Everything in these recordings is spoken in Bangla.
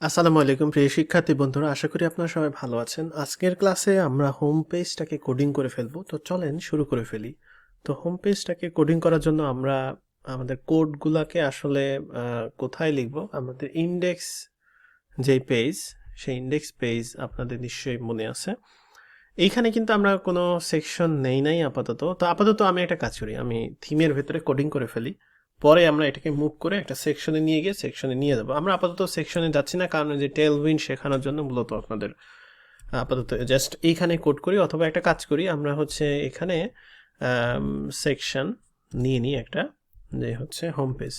আসসালামু আলাইকুম, প্রিয় শিক্ষার্থী বন্ধুরা। আশা করি আপনারা সবাই ভালো আছেন। আজকের ক্লাসে আমরা হোম পেজটাকে কোডিং করে ফেলব। তো চলেন শুরু করে ফেলি। তো হোম পেজটাকে কোডিং করার জন্য আমরা আমাদের কোডগুলাকে আসলে কোথায় লিখব? আমাদের ইন্ডেক্স যেই পেজ সেই ইন্ডেক্স পেজ আপনাদের নিশ্চয়ই মনে আছে। এইখানে কিন্তু আমরা কোনো সেকশন নেই নাই আপাতত। তো আপাতত আমি একটা কাজ করি। আমি থিমের ভেতরে কোডিং করে ফেলি। পরে আমরা এটাকে মুভ করে একটা সেকশনে নিয়ে গিয়ে সেকশনে নিয়ে যাব। আমরা আপাতত সেকশনে যাচ্ছি না, কারণ যে টেলউইন শেখানোর জন্য মূলত আপনাদের, আপাতত জাস্ট এইখানে কোড করি অথবা একটা কাজ করি। আমরা হচ্ছে এখানে সেকশন নিয়ে নিই একটা, যে হচ্ছে হোম পেজ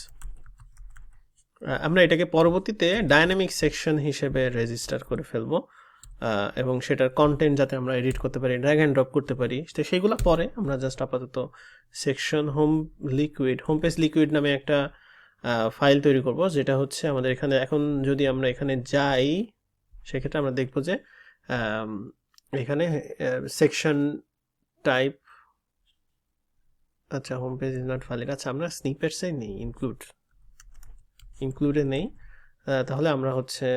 আমরা এটাকে পরবর্তীতে ডায়নামিক সেকশন হিসেবে রেজিস্টার করে ফেলব। এবং সেটার কন্টেন্ট যাতে আমরা এডিট করতে পারি ড্র্যাগ অ্যান্ড ড্রপ করতে পারি, তো সেগুলো পরে আমরা জাস্ট আপাতত section home liquid home page liquid নামে একটা ফাইল তৈরি করব, যেটা হচ্ছে আমাদের এখানে, এখন যদি আমরা এখানে যাই, সেক্ষেত্রে আমরা দেখব যে এখানে সেকশন টাইপ আচ্ছা home page is not file আচ্ছা আমরা স্নিপেটসে নেই ইনক্লুড ইনক্লুডে নেই। তাহলে আমরা হচ্ছে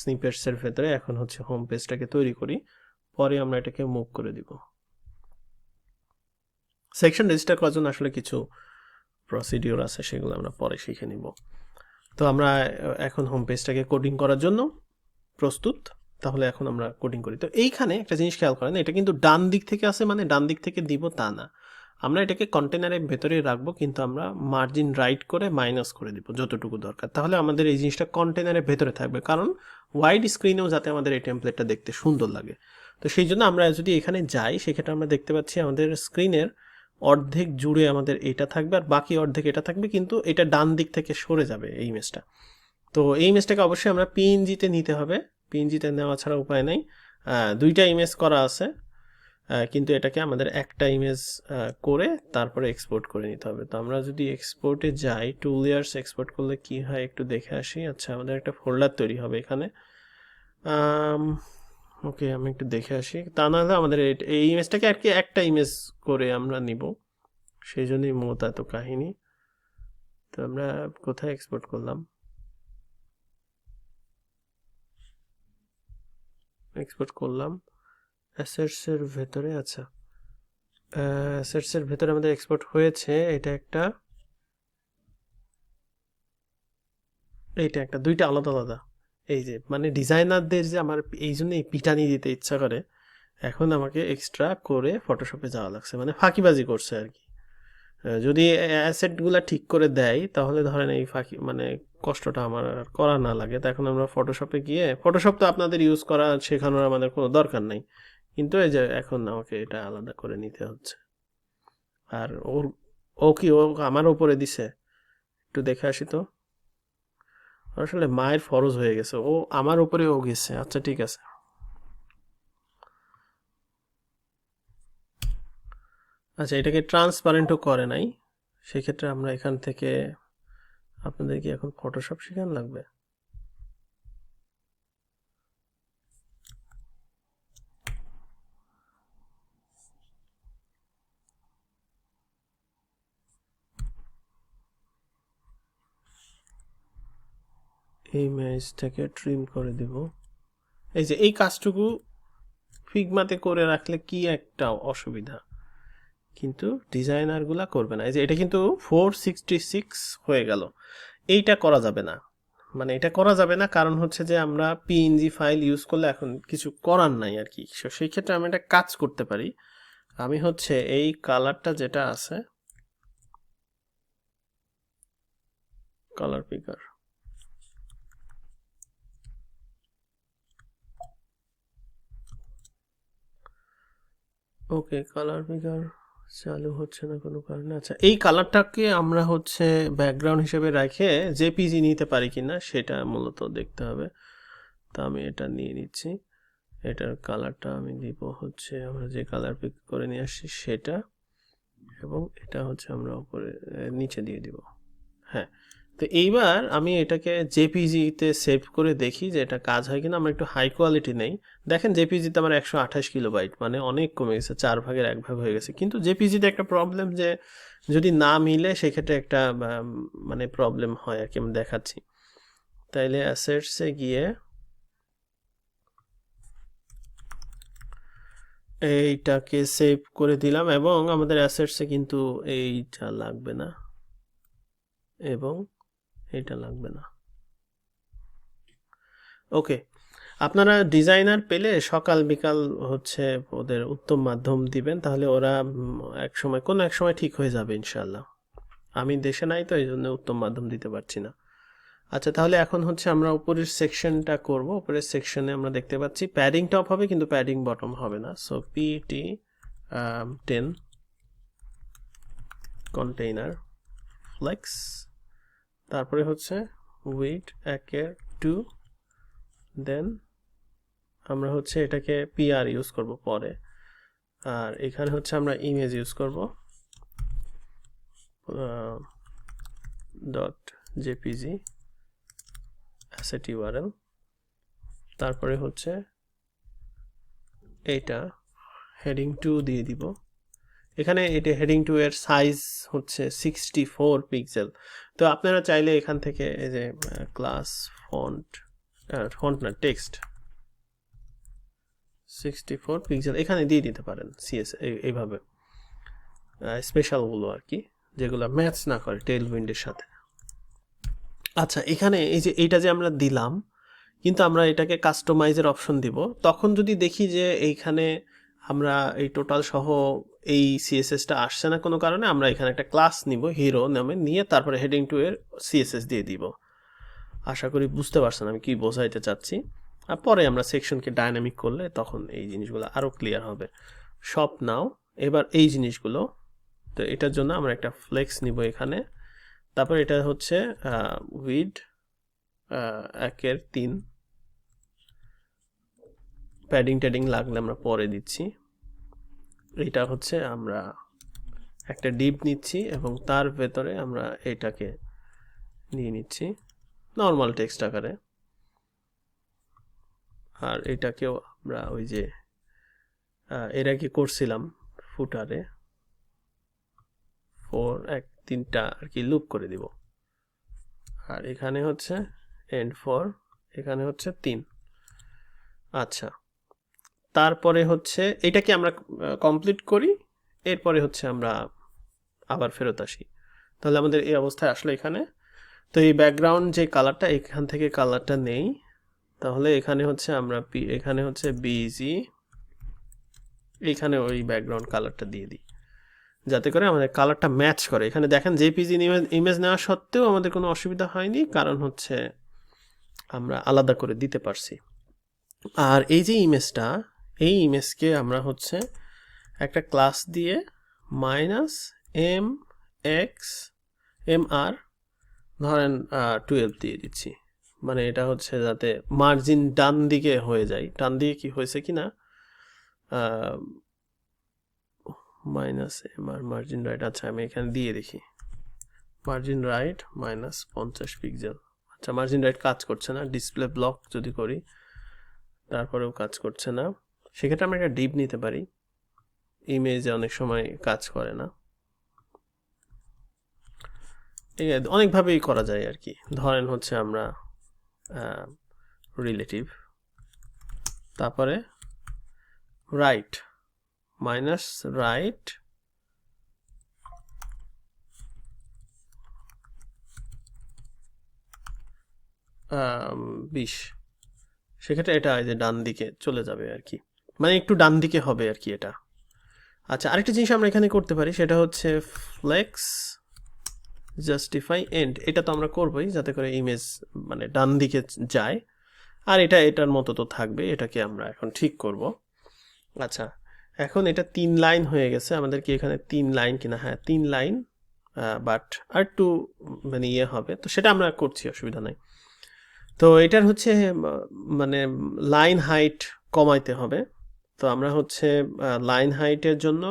স্নিপেটসের ভেতরে এখন হচ্ছে হোম পেজটাকে তৈরি করি। পরে আমরা এটাকে মুভ করে দিব। সেকশন রেজিস্টার করার জন্য আসলে কিছু প্রসিডিওর আছে, সেগুলো আমরা পরে শিখে নিব। তো আমরা এখন হোম পেজটাকে কোডিং করার জন্য প্রস্তুত। তাহলে এখন আমরা কোডিং করি। তো এইখানে একটা জিনিস খেয়াল করেন, এটা কিন্তু ডান দিক থেকে আসে মানে ডান দিক থেকে দিব তা না। আমরা এটাকে কন্টেনারের ভেতরে রাখব, কিন্তু আমরা মার্জিন রাইট করে মাইনাস করে দিব যতটুকু দরকার। তাহলে আমাদের এই জিনিসটা কন্টেনারের ভেতরে থাকবে। কারণ ওয়াইড স্ক্রিনেও যাতে আমাদের এই টেমপ্লেটটা দেখতে সুন্দর লাগে। তো সেই জন্য আমরা যদি এখানে যাই, সেক্ষেত্রে আমরা দেখতে পাচ্ছি আমাদের স্ক্রিনের অর্ধেক জুড়ে আমাদের এটা থাকবে আর বাকি অর্ধেক এটা থাকবে, কিন্তু এটা ডান দিক থেকে সরে যাবে এই ইমেজটা তো এই ইমেজটাকে অবশ্যই আমরা পিএনজিতে নিতে হবে। পিএনজিতে নেওয়া ছাড়া উপায় নেই। দুইটা ইমেজ করা আছে। কিন্তু এটাকে আমাদের একটা ইমেজ করে তারপরে এক্সপোর্ট করে নিতে হবে। তো আমরা যদি এক্সপোর্টে যাই টু লেয়ার্স এক্সপোর্ট করলে কি হয় একটু দেখে আসি। আচ্ছা আমাদের একটা ফোল্ডার তৈরি হবে এখানে। ওকে আমি একটু দেখে আসি। তা নাহলে আমাদের এই- ইমেজটাকে আর কি একটা ইমেজ করে আমরা নিব। সেই জন্যই মূলত এত কাহিনী। তো আমরা কোথায় এক্সপোর্ট করলাম? এক্সপোর্ট করলাম। অ্যাসেটসের ভেতরে আচ্ছা অ্যাসেটসের ভেতরে আমাদের এক্সপোর্ট হয়েছে, এটা একটা। এইটা একটা, দুইটা আলাদা আলাদা। এই যে মানে ডিজাইনারদের যে আমার এই জন্য এই পিটানি দিতে ইচ্ছা করে, এখন আমাকে এক্সট্রা করে ফটোশপে যাওয়া লাগছে মানে ফাঁকিবাজি করছে আর কি। যদি অ্যাসেটগুলো ঠিক করে দেয়, তাহলে ধরেন এই ফাঁকি মানে কষ্টটা আমার আর করা না লাগে। তো এখন আমরা ফটোশপে গিয়ে ফটোশপ তো আপনাদের ইউজ করা শেখানোর আমাদের কোনো দরকার নাই। কিন্তু এই যে এখন আমাকে এটা আলাদা করে নিতে হচ্ছে। আর ওর, ও কি ও আমার উপরে দিছে? একটু দেখে আসি তো। আসলে মায়ের ফরজ হয়ে গেছে। ও আমার উপরে ও গেছে। আচ্ছা ঠিক আছে। আচ্ছা এটাকে ট্রান্সপারেন্টও করে নাই। সেক্ষেত্রে আমরা এখান থেকে আপনাদের কি এখন ফটোশপ শেখান লাগবে? এই ম্যাচটাকে ট্রিম করে দিব। এই যে, এই কাজটুকু ফিগমাতে করে রাখলে কি একটা অসুবিধা? কিন্তু ডিজাইনারগুলা করবে না। এই যে, এটা কিন্তু ফোর সিক্সটি সিক্স হয়ে গেল। এইটা করা যাবে না। মানে এটা করা যাবে না, কারণ হচ্ছে যে, আমরা পিএনজি ফাইল ইউজ করলে এখন কিছু করার নাই আর কি। সেই ক্ষেত্রে আমি একটা কাজ করতে পারি। আমি হচ্ছে এই কালারটা যেটা আছে কালার পিকার ওকে কালার পিকার চালু হচ্ছে না কোনো কারণে। আচ্ছা এই কালারটাকে আমরা হচ্ছে ব্যাকগ্রাউন্ড হিসেবে রেখে জেপিজি নিতে পারি কিনা সেটা মূলত দেখতে হবে। তো আমি এটা নিয়ে নিচ্ছি। এটার কালারটা আমি দিব হচ্ছে, আমরা যে কালার পিক করে নিয়ে আসছি সেটা, এবং এটা হচ্ছে আমরা উপরে নিচে দিয়ে দিব। হ্যাঁ তো এইবার আমি এটাকে জেপিজিতে সেভ করে দেখি যে এটা কাজ হয় কিনা। আমরা একটু হাই কোয়ালিটি নেই। দেখেন জেপিজিতে আমার একশো আঠাশ কিলোবাইট মানে অনেক কমে গেছে, চার ভাগের এক ভাগ হয়ে গেছে। কিন্তু জেপিজিতে একটা প্রবলেম যে যদি না মিলে সেক্ষেত্রে একটা মানে প্রবলেম হয় আর কি, আমি দেখাচ্ছি। তাইলে অ্যাসেটসে গিয়ে এইটাকে সেভ করে দিলাম এবং আমাদের অ্যাসেটসে কিন্তু এইটা লাগবে না। এবং এটা লাগবে না। ওকে আপনারা ডিজাইনার পেলে সকাল বিকাল হচ্ছে ওদের উত্তম মাধ্যম দিবেন, তাহলে ওরা এক সময়, কোনো এক সময় ঠিক হয়ে যাবে ইনশাল্লাহ আমি দেশে নাই তো এই জন্য উত্তম মাধ্যম দিতে পারছি না। আচ্ছা তাহলে এখন হচ্ছে আমরা উপরের সেকশনটা করব। উপরের সেকশনে আমরা দেখতে পাচ্ছি প্যাডিং টপ হবে, কিন্তু প্যাডিং বটম হবে না। So PT ten container flex তারপরে হচ্ছে উইট একের টু দেন আমরা হচ্ছে এটাকে পিআর ইউজ করব পরে। আর এখানে হচ্ছে আমরা ইমেজ ইউজ করব ডট জেপিজি অ্যাসেট ইউআরএল তারপরে হচ্ছে এইটা হেডিং টু দিয়ে দিব। এখানে এটা হেডিং টু এর সাইজ হচ্ছে সিক্সটি ফোর পিক্সেল তো আপনারা চাইলে এখান থেকে এই যে ক্লাস ফন্ট ফন্ট না টেক্সট সিক্সটি ফোর পিক্সেল এখানে দিয়ে দিতে পারেন সিএস এইভাবে। স্পেশালগুলো আর কি, যেগুলো ম্যাচ না করে টেল উইন্ডের সাথে। আচ্ছা এখানে এই যে এইটা যে আমরা দিলাম, কিন্তু আমরা এটাকে কাস্টমাইজের অপশন দিব, তখন যদি দেখি যে এইখানে আমরা এই টোটাল সহ এই সিএসএসটা আসছে না কোনো কারণে, আমরা এখানে একটা ক্লাস নিব হিরো নামে, নিয়ে তারপরে হেডিং টু এর সিএসএস দিয়ে দিব। আশা করি বুঝতে পারছেন আমি কি বোঝাইতে চাচ্ছি। আর পরে আমরা সেকশনকে ডায়নামিক করলে তখন এই জিনিসগুলো আরও ক্লিয়ার হবে। সব নাও এবার এই জিনিসগুলো, তো এটার জন্য আমরা একটা ফ্লেক্স নিব এখানে। তারপর এটা হচ্ছে উইড একের তিন। প্যাডিং ট্যাডিং লাগলে আমরা পরে দিচ্ছি। এটা হচ্ছে আমরা একটা ডিপ নিচ্ছি এবং তার ভেতরে আমরা এটাকে নিয়ে নিচ্ছি নর্মাল টেক্সট আকারে। আর এটাকেও আমরা ওই যে এর আগে করছিলাম ফুটারে। ফোর এক, তিনটা আর কি লুপ করে দিব। আর এখানে হচ্ছে এন্ড ফর এখানে হচ্ছে তিন। আচ্ছা। তারপরে হচ্ছে এটাকে আমরা কমপ্লিট করি, এরপরে হচ্ছে আমরা আবার ফেরত আসি। তাহলে আমাদের এই অবস্থায় আসলো এখানে। তো এই ব্যাকগ্রাউন্ড যে কালারটা এখান থেকে কালারটা নেই। তাহলে এখানে হচ্ছে আমরা পি- এখানে হচ্ছে বিজি এখানে ওই ব্যাকগ্রাউন্ড কালারটা দিয়ে দিই। যাতে করে আমাদের কালারটা ম্যাচ করে। এখানে দেখেন জেপিজি ইমেজ নেওয়া সত্ত্বেও আমাদের কোনো অসুবিধা হয়নি, কারণ হচ্ছে আমরা আলাদা করে দিতে পারছি। আর এই যে ইমেজটা এই ইমেজকে আমরা হচ্ছে একটা ক্লাস দিয়ে minus M X M R ধরেন টুয়েলভ দিয়ে দিচ্ছি। মানে এটা হচ্ছে যাতে মার্জিন ডান দিকে হয়ে যায়। ডান দিকে কি হয়েছে কি না? Minus M R margin right আচ্ছা আমি এখানে দিয়ে দেখি। মার্জিন রাইট মাইনাস পঞ্চাশ পিক্সেল আচ্ছা মার্জিন রাইট কাজ করছে না। ডিসপ্লে ব্লক যদি করি, তারপরেও কাজ করছে না। সেক্ষেত্রে আমরা একটা ডিপ নিতে পারি। ইমেজে অনেক সময় কাজ করে না। অনেকভাবেই করা যায় আর কি ধরেন হচ্ছে আমরা রিলেটিভ তারপরে রাইট মাইনাস রাইট বিশ। সেক্ষেত্রে এটা এই যে ডান দিকে চলে যাবে আর কি মানে একটু ডান দিকে হবে আর কি এটা। আচ্ছা আরেকটা জিনিস আমরা এখানে করতে পারি, সেটা হচ্ছে ফ্লেক্স জাস্টিফাই এন্ড এটা তো আমরা করবোই, যাতে করে ইমেজ মানে ডান দিকে যায়। আর এটা, এটার মতো তো থাকবে, এটাকে আমরা এখন ঠিক করব। আচ্ছা এখন এটা তিন লাইন হয়ে গেছে, আমাদের কি এখানে তিন লাইন কিনা? হ্যাঁ তিন লাইন বাট আর একটু মানে ইয়ে হবে। তো সেটা আমরা করছি, অসুবিধা নাই। তো এটার হচ্ছে মানে লাইন হাইট কমাইতে হবে। তো আমরা হচ্ছে লাইন হাইটের জন্য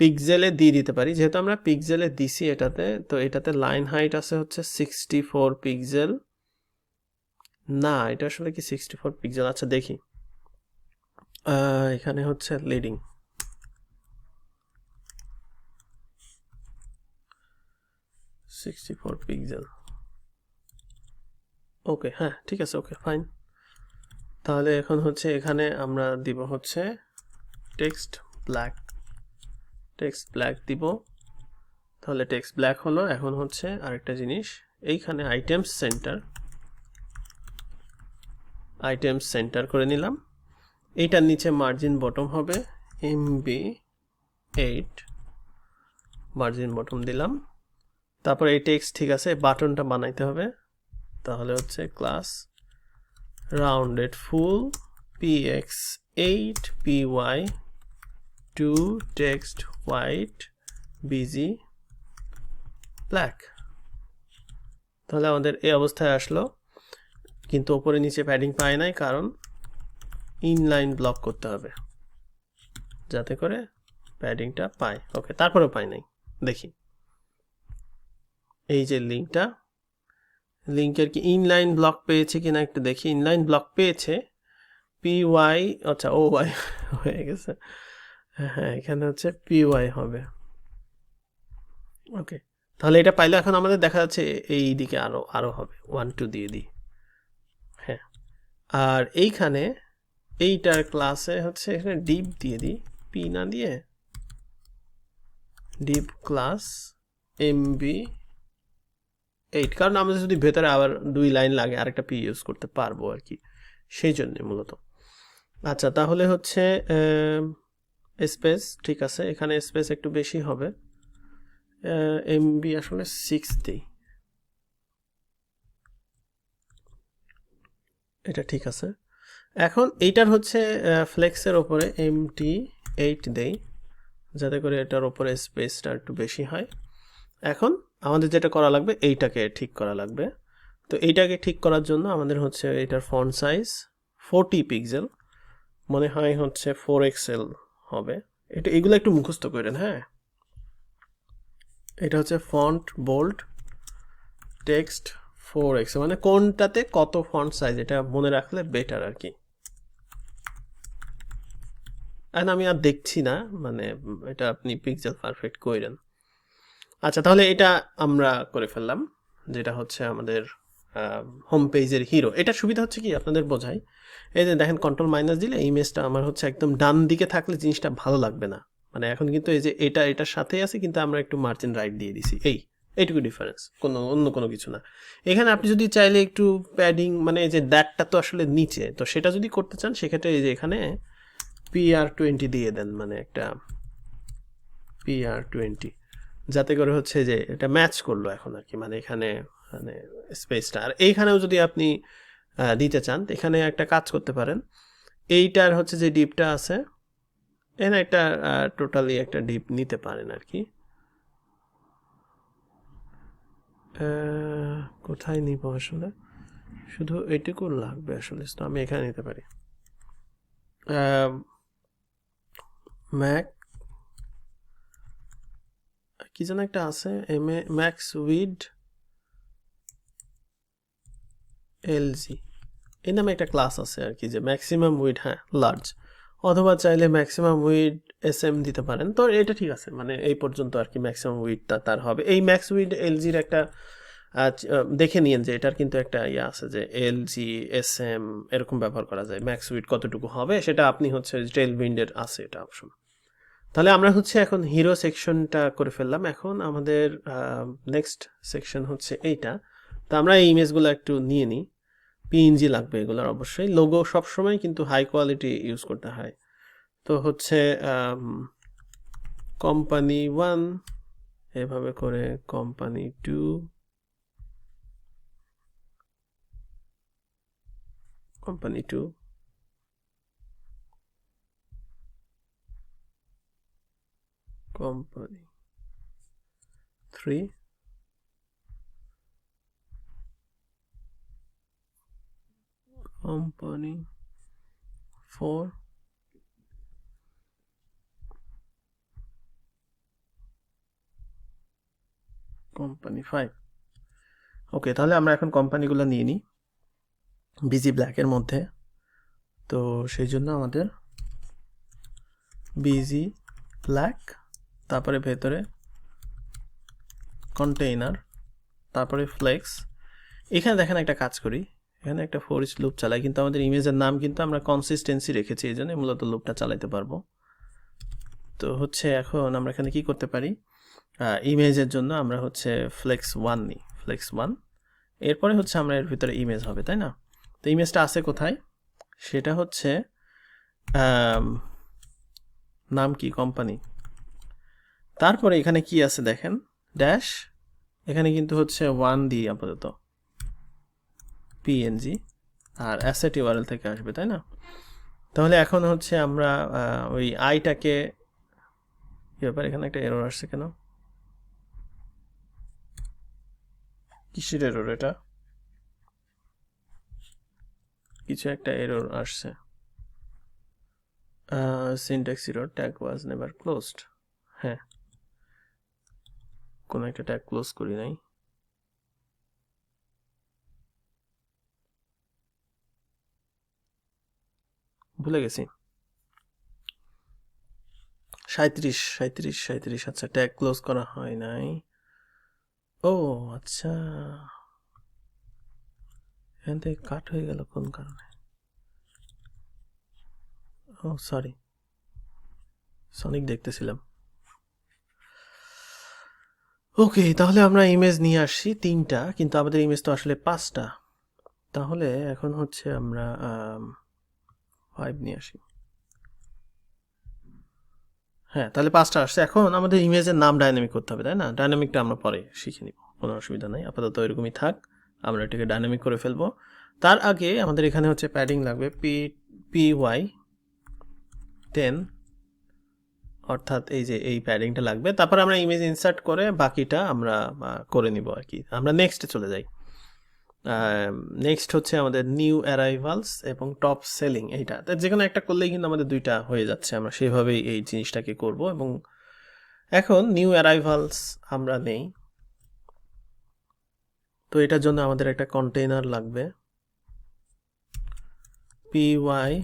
পিক্সেলে দিয়ে দিতে পারি। যেহেতু আমরা পিক্সেলে দিছি এটাতে, তো এটাতে লাইন হাইট আছে হচ্ছে সিক্সটি ফোর পিক্সেল না, এটা আসলে কি সিক্সটি ফোর পিক্সেল আচ্ছা দেখি। এখানে হচ্ছে leading sixty four pixel okay হ্যাঁ ঠিক আছে ওকে ফাইন তাহলে এখন হচ্ছে এখানে আমরা দিব হচ্ছে টেক্সট ব্ল্যাক টেক্সট ব্ল্যাক দিব। তাহলে টেক্সট ব্ল্যাক হলো এখন হচ্ছে আরেকটা জিনিস। এইখানে আইটেমস সেন্টার আইটেমস সেন্টার করে নিলাম। এইটার নিচে মার্জিন বটম হবে। এমবি এইট মার্জিন বটম দিলাম। তারপর এই টেক্সট ঠিক আছে বাটনটা বানাইতে হবে। তাহলে হচ্ছে class X eight P Y two text white BG black তাহলে আমাদের এই অবস্থায় আসলো, কিন্তু ওপরে নিচে প্যাডিং পায় নাই, কারণ ইনলাইন ব্লক করতে হবে, যাতে করে প্যাডিংটা পায়। ওকে তারপরেও পাই নাই, দেখি। এই যে লিঙ্কটা লিঙ্কের কি ইনলাইন ব্লক পেয়েছে কিনা একটু দেখি। ইনলাইন ব্লক পেয়েছে। পি ওয়াই আচ্ছা ও ওয়াই হয়ে গেছে। হ্যাঁ এখানে হচ্ছে পি ওয়াই হবে। ওকে তাহলে এটা পাইলে এখন আমাদের দেখা যাচ্ছে এই দিকে আরও আরও হবে। ওয়ান টু দিয়ে দিই। হ্যাঁ আর এইখানে এইটার ক্লাসে হচ্ছে এখানে ডিপ দিয়ে দিই। পি না দিয়ে ডিপ ক্লাস এমবি এইট কারণ আমাদের যদি ভেতরে আবার দুই লাইন লাগে, আরেকটা পি ইউজ করতে পারব আর কি। সেই জন্যে মূলত। আচ্ছা তাহলে হচ্ছে স্পেস ঠিক আছে, এখানে স্পেস একটু বেশি হবে। এমবি আসলে সিক্স দিই এটা ঠিক আছে। এখন এইটার হচ্ছে ফ্লেক্সের ওপরে এমটি এইট দেই, যাতে করে এটার ওপরে স্পেসটা একটু বেশি হয়। এখন আমাদের যেটা করা লাগবে, এইটাকে ঠিক করা লাগবে। তো এইটাকে ঠিক করার জন্য আমাদের হচ্ছে এটার ফন্ট সাইজ ফোরটি পিক্সেল মনে হয় হচ্ছে ফোর এক্সেল হবে। এটা, এগুলো একটু মুখস্থ করেন হ্যাঁ? এটা হচ্ছে font bold text four X মানে কোনটাতে কত ফন্ট সাইজ এটা মনে রাখলে বেটার আর কি। আমি আর দেখছি না মানে এটা আপনি পিক্সেল পারফেক্ট করেন আচ্ছা তাহলে এটা আমরা করে ফেললাম, যেটা হচ্ছে আমাদের হোম পেজের হিরো এটা সুবিধা হচ্ছে কি, আপনাদের বোঝাই এই যে দেখেন কন্ট্রোল মাইনাস দিলে ইমেজটা আমার হচ্ছে একদম ডান দিকে থাকলে জিনিসটা ভালো লাগবে না। মানে এখন কিন্তু এই যে এটা, এটার সাথেই আছে, কিন্তু আমরা একটু মার্জিন রাইট দিয়ে দিছি। এই, এইটুকু ডিফারেন্স কোনো, অন্য কোনো কিছু না। এখানে আপনি যদি চাইলে একটু প্যাডিং মানে যে দ্যাটটা তো আসলে নিচে, তো সেটা যদি করতে চান, সেক্ষেত্রে এই যে এখানে পিআর টোয়েন্টি দিয়ে দেন মানে একটা পিআর টোয়েন্টি যাতে করে হচ্ছে যে এটা ম্যাচ করল এখন আর কি মানে এখানে মানে স্পেসটা আর এইখানেও যদি আপনি দিতে চান, এখানে একটা কাজ করতে পারেন। এইটার হচ্ছে যে ডিপটা আছে এখানে একটা টোটালি একটা ডিপ নিতে পারেন আর কি। কোথায় নিব আসলে? শুধু এটুকু লাগবে আসলে তো আমি এখানে নিতে পারি। ম্যাক কি যেন একটা আছে? M A max width LG এই নামে একটা ক্লাস আছে আর কি, যে ম্যাক্সিমাম উইড হ্যাঁ লার্জ অথবা চাইলে ম্যাক্সিমাম উইড এস এম দিতে পারেন। তো এটা ঠিক আছে মানে এই পর্যন্ত আর কি ম্যাক্সিমাম উইডটা তার হবে। এই ম্যাক্স উইড এলজির একটা দেখে নিন যে এটার কিন্তু একটা ইয়ে আছে যে এলজি এস এম এরকম ব্যবহার করা যায়। ম্যাক্স উইড কতটুকু হবে সেটা আপনি হচ্ছে টেল উইন্ডের আছে এটা অপশন তাহলে আমরা হচ্ছে এখন হিরো সেকশনটা করে ফেললাম। এখন আমাদের নেক্সট সেকশন হচ্ছে এইটা। তো আমরা এই ইমেজগুলো একটু নিয়ে নিই। পিএনজি লাগবে এগুলোর অবশ্যই। লোগো সবসময় কিন্তু হাই কোয়ালিটি ইউজ করতে হয়। তো হচ্ছে কোম্পানি ওয়ান এভাবে করে company two company two company three company. 4 company five okay তাহলে আমরা এখন কোম্পানিগুলো নিয়ে নিই। বিজি ব্ল্যাকের মধ্যে। তো সেই জন্য আমাদের বিজি ব্ল্যাক তারপরে ভেতরে কন্টেইনার তারপরে ফ্লেক্স এখানে দেখেন একটা কাজ করি। এখানে একটা ফোরিচ লুপ চালাই, কিন্তু আমাদের ইমেজের নাম কিন্তু আমরা কনসিস্টেন্সি রেখেছি, এই জন্য মূলত লুপটা চালাইতে পারব। তো হচ্ছে এখন আমরা এখানে কি করতে পারি? ইমেজের জন্য আমরা হচ্ছে ফ্লেক্স ওয়ান নিই ফ্লেক্স ওয়ান এরপরে হচ্ছে আমরা এর ভিতরে ইমেজ হবে, তাই না? তো ইমেজটা আছে কোথায়? সেটা হচ্ছে নাম কি? কোম্পানি তারপরে এখানে কি আছে দেখেন? ড্যাশ এখানে কিন্তু হচ্ছে ওয়ান দিই আপাতত। পিএনজি আর অ্যাসেট ইউআরএল থেকে আসবে, তাই না? তাহলে এখন হচ্ছে আমরা ওই আইটাকে কি ব্যাপার, এখানে একটা এরর আসছে কেন? কিসের এরর এটা? কিছু একটা এরর আসছে। Syntax error tag was never closed হ্যাঁ। কোনো একটা ট্যাগ ক্লোজ করি নাই। ভুলে গেছি। সাঁত্রিশ সাঁত্রিশ সাঁত্রিশ আচ্ছা ট্যাগ ক্লোজ করা হয় নাই। ও আচ্ছা। এখান থেকে কাট হয়ে গেল কোন কারণে? ও সরি সনিক দেখতেছিলাম। ওকে, তাহলে আমরা ইমেজ নিয়ে আসছি তিনটা, কিন্তু আমাদের ইমেজ তো আসলে পাঁচটা। তাহলে এখন হচ্ছে আমরা ফাইভ নিয়ে আসি। হ্যাঁ তাহলে পাঁচটা আসছে। এখন আমাদের ইমেজের নাম ডাইনামিক করতে হবে, তাই না? ডাইনামিকটা আমরা পরে শিখে নিব, কোনো অসুবিধা নেই। আপাতত এরকমই থাক, আমরা এটাকে ডাইনামিক করে ফেলব। তার আগে আমাদের এখানে হচ্ছে প্যাডিং লাগবে পি পি ওয়াই টেন অর্থাৎ এই যে এই প্যাডিংটা লাগবে। তারপর আমরা ইমেজ ইনসার্ট করে বাকিটা আমরা করে নিব আর কি। আমরা নেক্সটে চলে যাই। নেক্সট হচ্ছে আমাদের নিউ অ্যারাইভালস এবং টপ সেলিং এইটা। যে কোনো একটা করলেই কিন্তু আমাদের দুইটা হয়ে যাচ্ছে। আমরা সেভাবেই এই জিনিসটাকে করব এবং এখন নিউ অ্যারাইভালস আমরা নেই। তো এটার জন্য আমাদের একটা কন্টেইনার লাগবে। P Y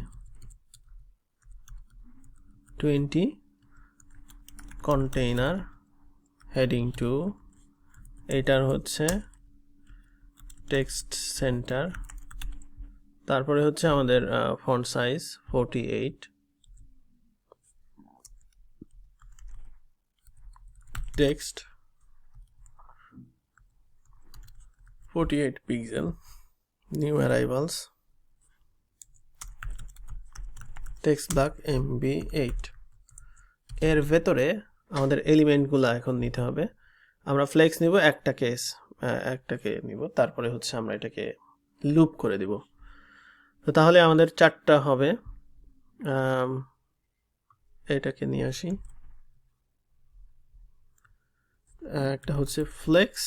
twenty container heading two এটার হচ্ছে টেক্সট সেন্টার তারপরে হচ্ছে আমাদের font size forty eight text forty eight pixel new arrivals text block MB eight এর ভেতরে আমাদের এলিমেন্টগুলো এখন নিতে হবে। আমরা ফ্লেক্স নিব, একটা কেস একটাকে নিব, তারপরে হচ্ছে আমরা এটাকে লুপ করে দিব। তো তাহলে আমাদের চারটা হবে। এটাকে নিয়ে আসি। একটা হচ্ছে ফ্লেক্স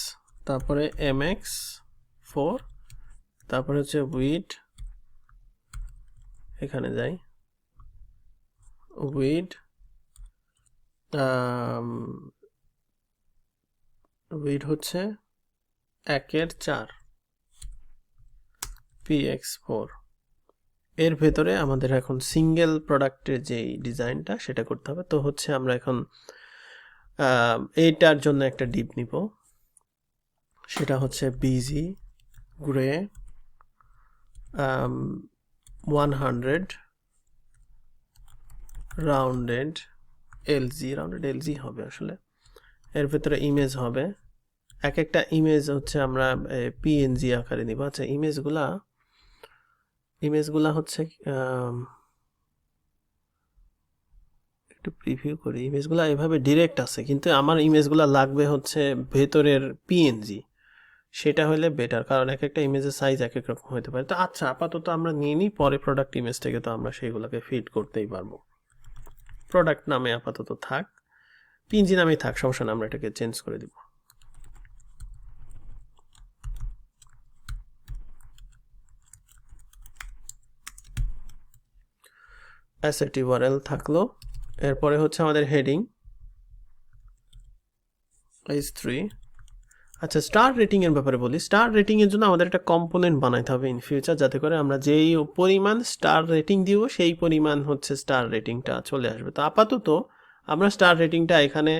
তারপরে এম এক্স ফোর তারপরে হচ্ছে উইড এখানে যাই। উইড উইড হচ্ছে একের চার পিএক্স ফোর এর ভেতরে আমাদের এখন সিঙ্গেল প্রোডাক্টের যেই ডিজাইনটা সেটা করতে হবে। তো হচ্ছে আমরা এখন এইটার জন্য একটা ডিপ নিব। সেটা হচ্ছে BG gray one hundred rounded LG rounded LG হবে আসলে। এর ভেতরে ইমেজ হবে। এক একটা ইমেজ হচ্ছে আমরা পিএনজি আকারে নিব। আচ্ছা ইমেজগুলা ইমেজগুলা হচ্ছে একটু প্রিভিউ করি। ইমেজগুলা এভাবে ডিরেক্ট আছে, কিন্তু আমার ইমেজগুলা লাগবে হচ্ছে ভেতরের পিএনজি সেটা হলে বেটার কারণ এক একটা ইমেজের সাইজ এক এক রকম হতে পারে। তো আচ্ছা আপাতত আমরা নিয়ে নিই, পরে প্রোডাক্ট ইমেজ থেকে তো আমরা সেইগুলোকে ফিট করতেই পারব। প্রোডাক্ট নামে আপাতত থাক। পিএনজি নামেই থাক, সমস্যা না আমরা এটাকে চেঞ্জ করে দিব। অ্যাসেট ইউআরএল থাকল। এরপরে হচ্ছে আমাদের হেডিং এইচ থ্রি আচ্ছা স্টার রেটিং এর ব্যাপারে বলি। স্টার রেটিং এর জন্য আমাদের একটা কম্পোনেন্ট বানাইতে হবে ইন ফিউচার যাতে করে আমরা যেই পরিমাণ স্টার রেটিং দিব, সেই পরিমাণ হচ্ছে স্টার রেটিংটা চলে আসবে। তো আপাতত আমরা স্টার রেটিংটা এখানে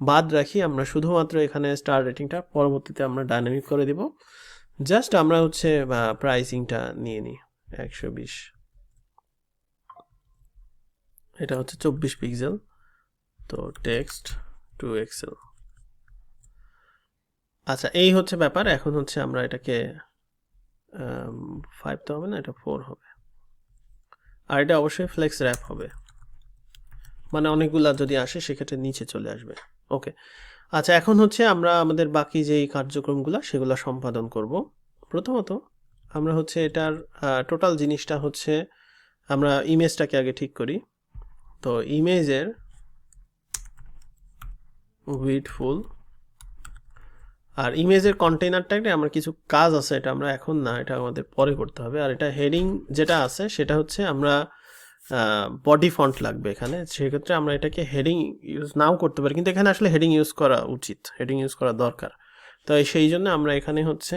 বাদ রাখি। আমরা শুধুমাত্র এখানে স্টার রেটিংটা পরবর্তীতে আমরা ডাইনামিক করে দিব। জাস্ট আমরা হচ্ছে প্রাইসিংটা নিয়ে নিই। একশো বিশ। এটা হচ্ছে চব্বিশ পিক্সেল তো টেক্সট টু এক্সেল আচ্ছা এই হচ্ছে ব্যাপার। এখন হচ্ছে আমরা এটাকে ফাইভ তো হবে না, এটা ফোর হবে। আর এটা অবশ্যই ফ্লেক্স র্যাপ হবে। মানে অনেকগুলা যদি আসে, সেক্ষেত্রে নিচে চলে আসবে। ওকে আচ্ছা এখন হচ্ছে আমরা আমাদের বাকি যেই কার্যক্রমগুলো, সেগুলো সম্পাদন করব। প্রথমত, আমরা হচ্ছে এটার টোটাল জিনিসটা হচ্ছে, আমরা ইমেজটাকে আগে ঠিক করি। তো ইমেজের উইথ ফুল আর ইমেজের কন্টেনারটাকে আমার কিছু কাজ আছে, এটা আমরা এখন না, এটা আমাদের পরে করতে হবে। আর এটা হেডিং যেটা আছে, সেটা হচ্ছে আমরা বডি ফন্ট লাগবে এখানে। সেক্ষেত্রে আমরা এটাকে হেডিং ইউজ নাও করতে পারি, কিন্তু এখানে আসলে হেডিং ইউজ করা উচিত, হেডিং ইউজ করা দরকার। তো সেই জন্য আমরা এখানে হচ্ছে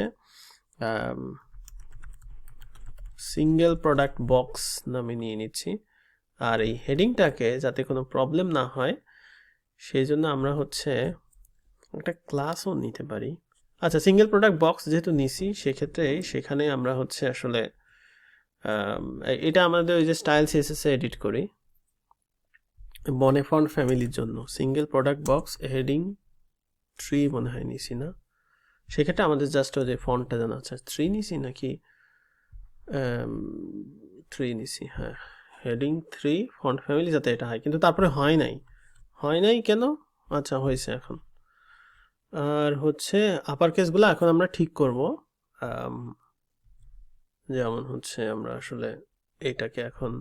সিঙ্গেল প্রোডাক্ট বক্স নামে নিয়ে নিচ্ছি। আর এই হেডিংটাকে যাতে কোনো প্রবলেম না হয়, সেই জন্য আমরা হচ্ছে একটা ক্লাসও নিতে পারি। আচ্ছা সিঙ্গেল প্রোডাক্ট বক্স যেহেতু নিছি, সেক্ষেত্রে সেখানে আমরা হচ্ছে আসলে এটা আমাদের ওই যে স্টাইল সিএসএসে এডিট করি। বনেফন্ট ফ্যামিলির জন্য। Single product box heading three মনে হয় নিছি না। সেক্ষেত্রে আমাদের জাস্ট ওই যে ফন্টটা জানা আচ্ছা থ্রি নিছি নাকি? থ্রি নিছি হ্যাঁ। হেডিং থ্রি ফন্ট ফ্যামিলি যাতে এটা হয়। কিন্তু তারপরে হয় নাই। হয় নাই কেন? আচ্ছা হয়েছে এখন। আর হচ্ছে আপার কেসগুলো এখন আমরা ঠিক করব। যেমন হচ্ছে আমরা আসলে এটাকে এখন,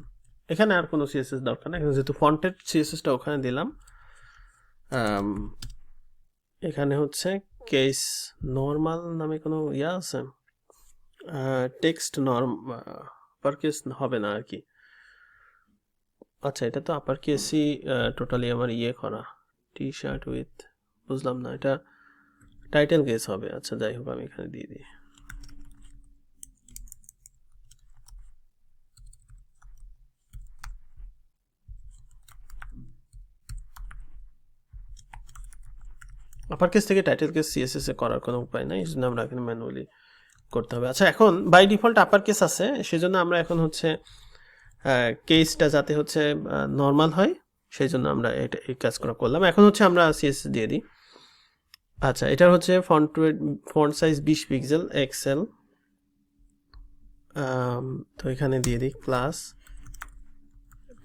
এখানে আর কোনো সিএসএস দরকার না এখন যেহেতু ফন্টের সিএসএসটা ওখানে দিলাম এখানে হচ্ছে কেস নর্মাল নামে কোনো ইয়া আছে? টেক্সট নর্ম আপার কেস হবে না আর কি। আচ্ছা এটা তো আপার কেসই টোটালি আমার ইয়ে করা টি শার্ট উইথ বুঝলাম না, এটা টাইটেল কেস হবে। আচ্ছা যাই হোক, আমি এখানে দিয়ে দিই। আপার কেস থেকে টাইটেল কেস সিএসএস এ করার কোনো উপায় নাই, এই জন্য আমরা এখানে ম্যানুয়ালি করতে হবে। আচ্ছা এখন বাই ডিফল্ট আপার কেস আছে, সেজন্য আমরা এখন হচ্ছে কেসটা যাতে হচ্ছে নর্মাল হয় সেই জন্য আমরা এটা, এই কাজ করা করলাম। এখন হচ্ছে আমরা সিএস দিয়ে দিই। আচ্ছা এটা হচ্ছে ফন্ট ফন্ট সাইজ বিশ পিক্সেল, এক্সেল। তো এখানে দিয়ে দিই ক্লাস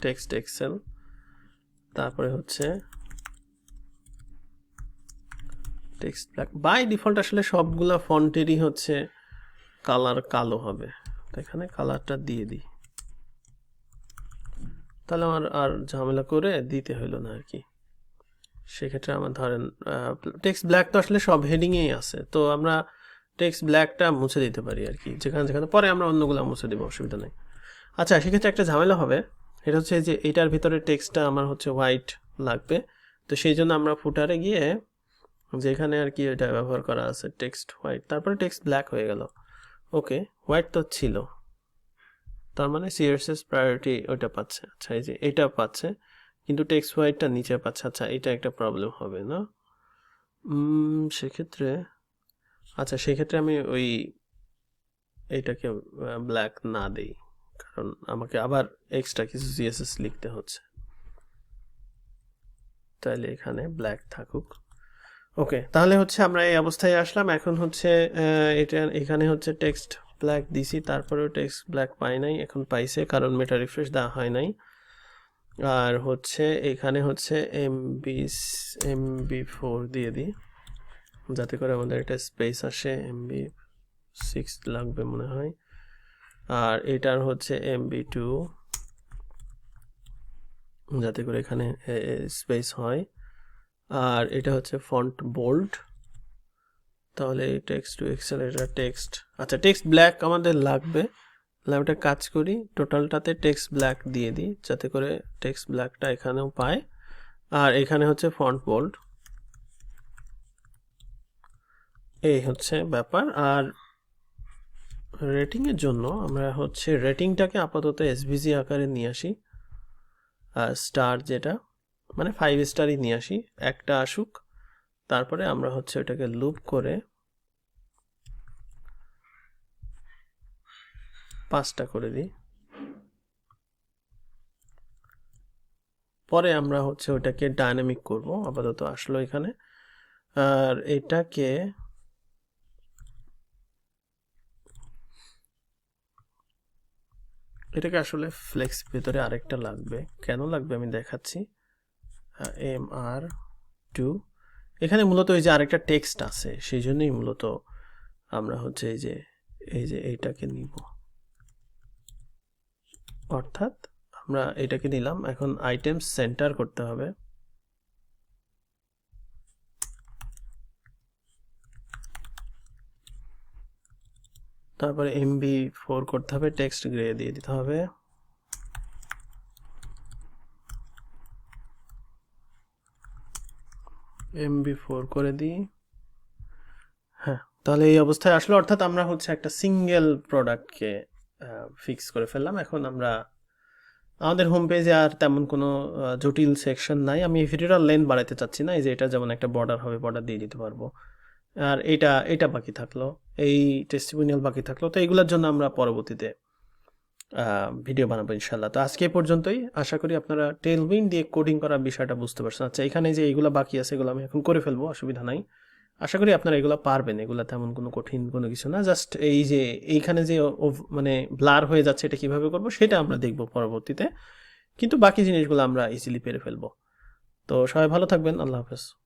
টেক্সট এক্সেল। তারপরে হচ্ছে টেক্সট ব্ল্যাক। বাই ডিফল্ট আসলে সবগুলা ফন্টেরই হচ্ছে কালার কালো হবে। তো এখানে কালারটা দিয়ে দিই। তাহলে আমার আর ঝামেলা করে দিতে হইল না আর কি। সেক্ষেত্রে আমার ধরেন টেক্সট ব্ল্যাক তো আসলে সব হেডিংয়েই আছে। তো আমরা টেক্সট ব্ল্যাকটা মুছে দিতে পারি আর কি, যেখানে যেখানে। পরে আমরা অন্যগুলো মুছে দেবো, অসুবিধা নেই। আচ্ছা সেক্ষেত্রে একটা ঝামেলা হবে। এটা হচ্ছে যে এটার ভিতরে টেক্সটটা আমার হচ্ছে হোয়াইট লাগবে। তো সেই জন্য আমরা ফুটারে গিয়ে যেখানে আর কি এটা ব্যবহার করা আছে টেক্সট হোয়াইট তারপরে টেক্সট ব্ল্যাক হয়ে গেল। ওকে হোয়াইট তো ছিল। তার মানে সিএসএস প্রায়োরিটি ওইটা পাচ্ছে। আচ্ছা এই যে এটা পাচ্ছে। কিন্তু টেক্সট হোয়াইটটা নিচে পাচ্ছে আচ্ছা এটা একটা প্রবলেম হবে, না? সেক্ষেত্রে আচ্ছা সেক্ষেত্রে আমি ওই এইটাকে ব্ল্যাক না দেই, কারণ আমাকে আবার এক্সট্রা কিছু সিএসএস লিখতে হচ্ছে। তাহলে এখানে ব্ল্যাক থাকুক। ওকে তাহলে হচ্ছে আমরা এই অবস্থায় আসলাম। এখন হচ্ছে এটা, এখানে হচ্ছে টেক্সট ব্ল্যাক দিছি, তারপরেও টেক্সট ব্ল্যাক পাই নাই, এখন পাইছে, কারণ মেটা রিফ্রেশ দেওয়া হয় নাই। আর হচ্ছে এখানে হচ্ছে এমবি এমবি ফোর দিয়ে দিই। যাতে করে আমাদের একটা স্পেস আসে এমবি সিক্স লাগবে মনে হয়। আর এটার হচ্ছে এমবি টু যাতে করে এখানে স্পেস হয়। আর এটা হচ্ছে ফন্ট বোল্ড তাহলে টেক্সট টু এক্সেল এটা টেক্সট আচ্ছা টেক্সট ব্ল্যাক আমাদের লাগবে। তাহলে কাজ করি, টোটালটাতে টেক্সট ব্ল্যাক দিয়ে দিই, যাতে করে টেক্সট ব্ল্যাকটা এখানেও পায়। আর এখানে হচ্ছে ফন্ট বোল্ড এই হচ্ছে ব্যাপার। আর রেটিংয়ের জন্য আমরা হচ্ছে রেটিংটাকে আপাতত এসভিজি আকারে নিয়ে আসি। স্টার যেটা মানে ফাইভ স্টারই নিয়ে আসি। একটা আসুক, তারপরে আমরা হচ্ছে ওটাকে লুপ করে পাঁচটা করে দিই। পরে আমরা হচ্ছে ওটাকে ডাইনামিক করব, আপাতত আসলো এখানে। আর এটাকে এটাকে আসলে ফ্লেক্স ভেতরে আরেকটা লাগবে। কেন লাগবে আমি দেখাচ্ছি। এম আর টু এখানে মূলত এই যে আরেকটা টেক্সট আছে, সেই জন্যই মূলত আমরা হচ্ছে এই যে এই যে এইটাকে নিব। অর্থাৎ আমরা এটাকে নিলাম, এখন আইটেম সেন্টার করতে হবে। তারপরে এমবি ফোর করতে হবে টেক্সট গ্রে দিয়ে দিতে হবে। এমবি ফোর করে দিই। হ্যাঁ তাহলে এই অবস্থায় আসলে, অর্থাৎ আমরা হচ্ছে একটা সিঙ্গেল প্রোডাক্টকে ফিক্স করে ফেললাম। এখন আমরা আমাদের হোম পেজে আর তেমন কোনো জটিল সেকশন নাই। আমি ভিডিওটার লেন্থ বাড়াতে চাচ্ছি না, এই যে এটা যেমন একটা বর্ডার হবে বর্ডার দিয়ে দিতে পারব। আর এটা এটা বাকি থাকল, এই টেস্টিমোনিয়াল বাকি থাকল। তো এগুলোর জন্য আমরা পরবর্তীতে ভিডিও বানাবো ইনশাল্লাহ তো আজকে পর্যন্তই। আশা করি আপনারা টেলউইন দিয়ে কোডিং করার বিষয়টা বুঝতে পারছেন। আচ্ছা এখানে যে এইগুলো বাকি আছে, এগুলো আমি এখন করে ফেলব, অসুবিধা নাই। আশা করি আপনারা এগুলো পারবেন। এগুলো তেমন কোনো কঠিন কোনো কিছু না। জাস্ট এই যে, এইখানে যে মানে ব্লার হয়ে যাচ্ছে এটা কীভাবে করব সেটা আমরা দেখব পরবর্তীতে। কিন্তু বাকি জিনিসগুলো আমরা ইজিলি পেরে ফেলব। তো সবাই ভালো থাকবেন। আল্লাহ হাফেজ।